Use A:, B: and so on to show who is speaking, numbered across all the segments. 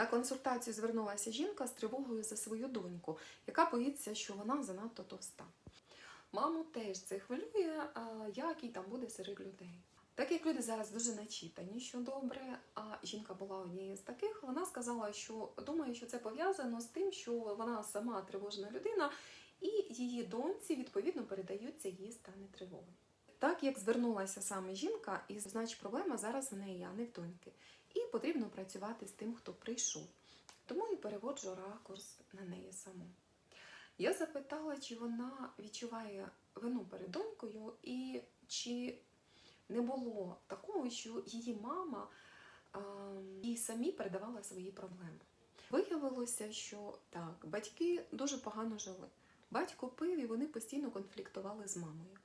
A: На консультацію звернулася жінка з тривогою за свою доньку, яка боїться, що вона занадто товста. Маму теж це хвилює, як їй там буде серед людей. Так як люди зараз дуже начитані, що добре, а жінка була однією з таких, вона сказала, що думає, що це пов'язано з тим, що вона сама тривожна людина, і її доньці відповідно передаються її стани тривоги. Так як звернулася саме жінка, і значить проблема зараз в неї, а не в доньки. І потрібно працювати з тим, хто прийшов. Тому і переводжу ракурс на неї саму. Я запитала, чи вона відчуває вину перед донькою, і чи не було такого, що її мама їй самі передавала свої проблеми. Виявилося, що так, батьки дуже погано жили. Батько пив і вони постійно конфліктували з мамою.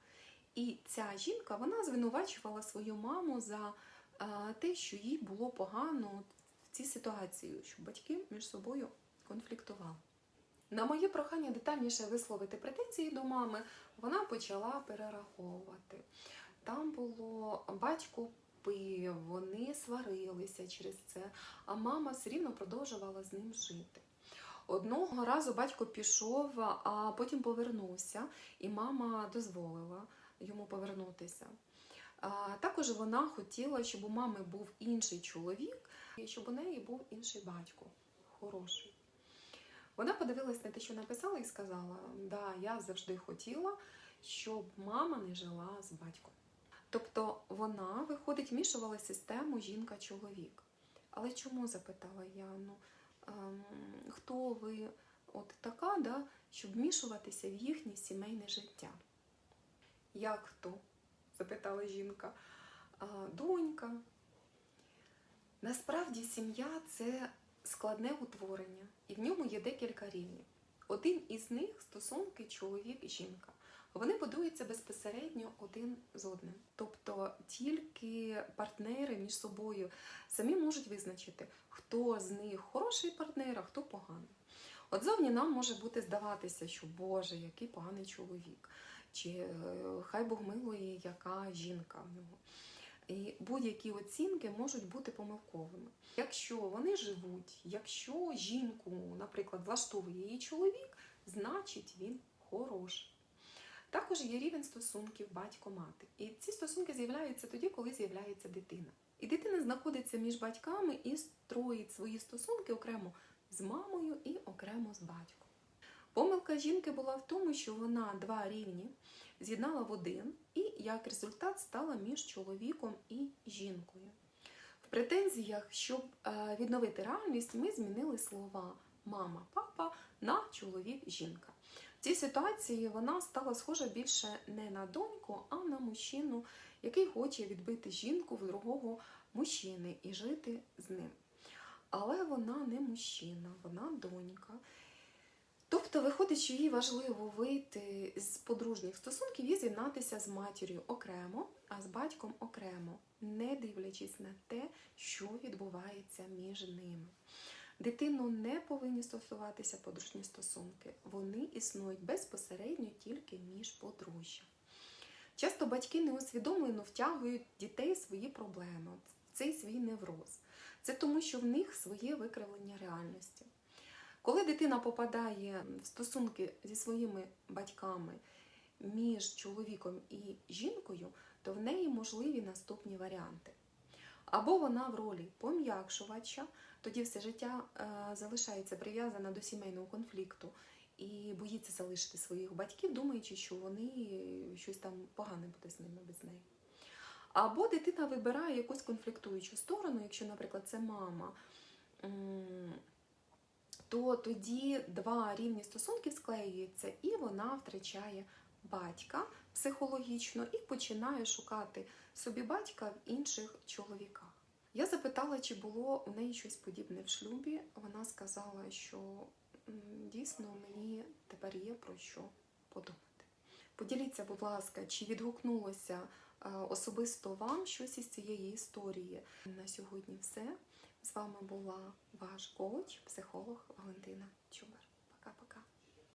A: І ця жінка вона звинувачувала свою маму за те, що їй було погано в цій ситуації, що батьки між собою конфліктували. На моє прохання детальніше висловити претензії до мами, вона почала перераховувати. Там було батько пив, вони сварилися через це, а мама все рівно продовжувала з ним жити. Одного разу батько пішов, а потім повернувся, і мама дозволила йому повернутися. Також вона хотіла, щоб у мами був інший чоловік, і щоб у неї був інший батько, хороший. Вона подивилась на те, що написала, і сказала: Да, я завжди хотіла, щоб мама не жила з батьком. Тобто вона, виходить, вмішувала систему жінка-чоловік. Але чому запитала я? Ну, ем, хто ви от така, да, щоб вмішуватися в їхнє сімейне життя? Як хто? запитала жінка. Донька. Насправді сім'я це складне утворення, і в ньому є декілька рівнів. Один із них стосунки чоловік і жінка. Вони будуються безпосередньо один з одним. Тобто тільки партнери між собою самі можуть визначити, хто з них хороший партнер, а хто поганий. От зовні нам може бути здаватися, що Боже, який поганий чоловік, чи е, хай Бог милує, яка жінка в нього. І будь-які оцінки можуть бути помилковими. Якщо вони живуть, якщо жінку, наприклад, влаштовує її чоловік, значить він хороший. Також є рівень стосунків батько-мати. І ці стосунки з'являються тоді, коли з'являється дитина. І дитина знаходиться між батьками і строїть свої стосунки окремо з мамою і окремо з батьком. Помилка жінки була в тому, що вона два рівні з'єднала в один і як результат стала між чоловіком і жінкою. В претензіях, щоб е, відновити реальність, ми змінили слова мама, папа на чоловік, жінка. В цій ситуації вона стала схожа більше не на доньку, а на мужчину, який хоче відбити жінку в другого мужчини і жити з ним. Але вона не мужчина, вона донька. Тобто виходить, що їй важливо вийти з подружніх стосунків і з'єднатися з матір'ю окремо, а з батьком окремо, не дивлячись на те, що відбувається між ними. Дитину не повинні стосуватися подружні стосунки. Вони існують безпосередньо тільки між подружжям. Часто батьки неусвідомлено втягують дітей в свої проблеми, в цей свій невроз. Це тому, що в них своє викривлення реальності. Коли дитина попадає в стосунки зі своїми батьками між чоловіком і жінкою, то в неї можливі наступні варіанти. Або вона в ролі пом'якшувача, тоді все життя е, залишається прив'язана до сімейного конфлікту і боїться залишити своїх батьків, думаючи, що вони щось там погане буде з ними без неї. Або дитина вибирає якусь конфліктуючу сторону, якщо, наприклад, це мама, то тоді два рівні стосунків склеюються, і вона втрачає батька психологічно і починає шукати собі батька в інших чоловіках. Я запитала, чи було у неї щось подібне в шлюбі. Вона сказала, що дійсно мені тепер є про що подумати. Поділіться, будь ласка, чи відгукнулося е, особисто вам щось із цієї історії. На сьогодні все. З вами була ваш коуч, психолог Валентина Чубар.